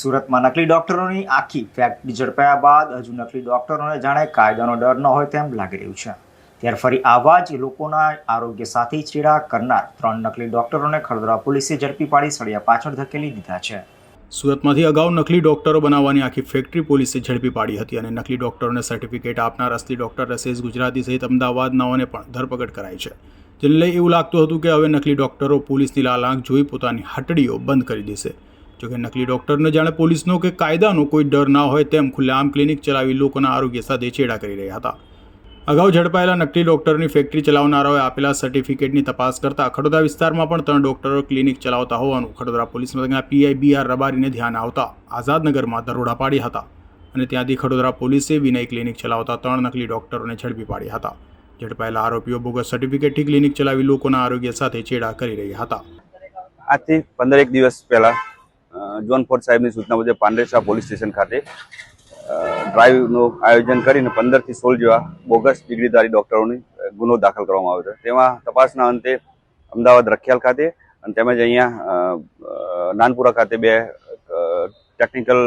સુરતમાં નકલી ડોક્ટરોની આખી ફેક્ટરી ઝડપાયા બાદ હજુ નકલી ડોક્ટરોને જાણે કાયદાનો ડર ન હોય તેમ લાગી રહ્યું છે. ત્યારે ફરી આવા જ લોકોના આરોગ્ય સાથે ચેડા કરનાર ત્રણ નકલી ડોક્ટરોને ખડદરા પોલીસે ઝડપી પાડી સળિયા પાછળ ધકેલી દીધા છે. સુરતમાંથી અગાઉ નકલી ડોક્ટરો બનાવવાની આખી ફેક્ટરી પોલીસે ઝડપી પાડી હતી અને નકલી ડોક્ટરોને સર્ટિફિકેટ આપનાર અસલી ડોક્ટર રસેશ ગુજરાતી સહિત અમદાવાદનાઓને પણ ધરપકડ કરાઈ છે. જેને લઈ એવું લાગતું હતું કે હવે નકલી ડોક્ટરો પોલીસની લાલ આંખ જોઈ પોતાની હટડીઓ બંધ કરી દેશે. જોકે નકલી ડોક્ટરને જાણે પોલીસનો કે કાયદાનો કોઈ ડર ના હોય તેમ ખુલ્લેઆમ ક્લિનિક ચલાવી લોકોના આરોગ્ય સાથે છેડા કરી રહ્યા હતા. અગાઉ ઝડપાયેલા નકલી ડોક્ટરની ફેક્ટરી ચલાવનારાઓએ આપેલા સર્ટિફિકેટની તપાસ કરતા ખડોદરા વિસ્તારમાં પણ ત્રણ ડોક્ટરો ક્લિનિક ચલાવતા હોવાનું ખડોદરા પોલીસ મથકના પીઆઈ બી આર રબારીને ધ્યાન આવતા આઝાદનગરમાં દરોડા પાડ્યા હતા અને ત્યાંથી ખડોદરા પોલીસે વિનય ક્લિનિક ચલાવતા ત્રણ નકલી ડોક્ટરોને ઝડપી પાડ્યા હતા. ઝડપાયેલા આરોપીઓ બોગસ સર્ટિફિકેટથી ક્લિનિક ચલાવી લોકોના આરોગ્ય સાથે છેડા કરી રહ્યા હતા. આજથી પંદર એક દિવસ પહેલા જોન ફોર્ડ સાહેબની સૂચના મુજબ પાંડેસરા પોલીસ સ્ટેશન ખાતે ડ્રાઈવનું આયોજન કરીને પંદરથી સોળ જેવા બોગસ ડિગ્રીધારી ડૉક્ટરોની ગુનો દાખલ કરવામાં આવ્યો હતો તેમાં તપાસના અંતે અમદાવાદ રખિયાલ ખાતે અને તેમજ અહીંયા નાનપુરા ખાતે બે ટેકનિકલ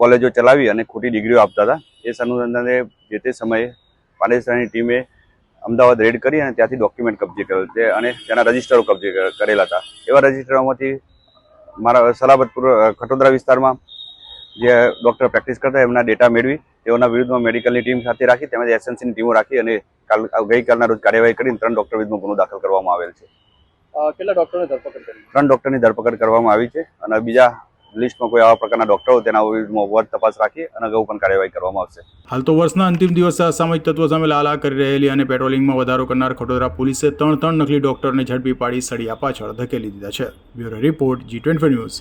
કોલેજો ચલાવી અને ખોટી ડિગ્રીઓ આપતા હતા. એ અનુસંધાને જે તે સમયે પાંડેસરાની ટીમે અમદાવાદ રેડ કરી અને ત્યાંથી ડોક્યુમેન્ટ કબજે કરેલ છે અને તેના રજિસ્ટરો કબજે કરેલા હતા. એવા રજિસ્ટરોમાંથી મારા સલાબતપુર ખટોદરા વિસ્તારમાં જે ડૉક્ટર પ્રેક્ટિસ કરતા એમના ડેટા મેળવી તેઓના વિરુદ્ધમાં મેડિકલની ટીમ સાથે રાખી તેમજ એસએનસીની ટીમો રાખી અને કાલ ગઈકાલના રોજ કાર્યવાહી કરીને ત્રણ ડૉક્ટર વિરુદ્ધમાં ગુનો દાખલ કરવામાં આવેલ છે. કેટલા ડૉક્ટરની ધરપકડ કરી? ત્રણ ડૉક્ટરની ધરપકડ કરવામાં આવી છે અને બીજા લિસ્ટમાં કોઈ આવા પ્રકારના ડૉક્ટરો તેના વિરુદ્ધમાં તપાસ રાખી અને અગાઉ પણ કાર્યવાહી કરવામાં આવશે. હાલ તો વર્ષના અંતિમ દિવસે અસામયિક તત્વો સામે લાલા કરી રહેલી અને પેટ્રોલિંગમાં વધારો કરનાર ખડોદરા પોલીસે ત્રણ ત્રણ નકલી ડોક્ટરને ઝડપી પાડી સળિયા પાછળ ધકેલી દીધા છે. Bureau report, G twenty news.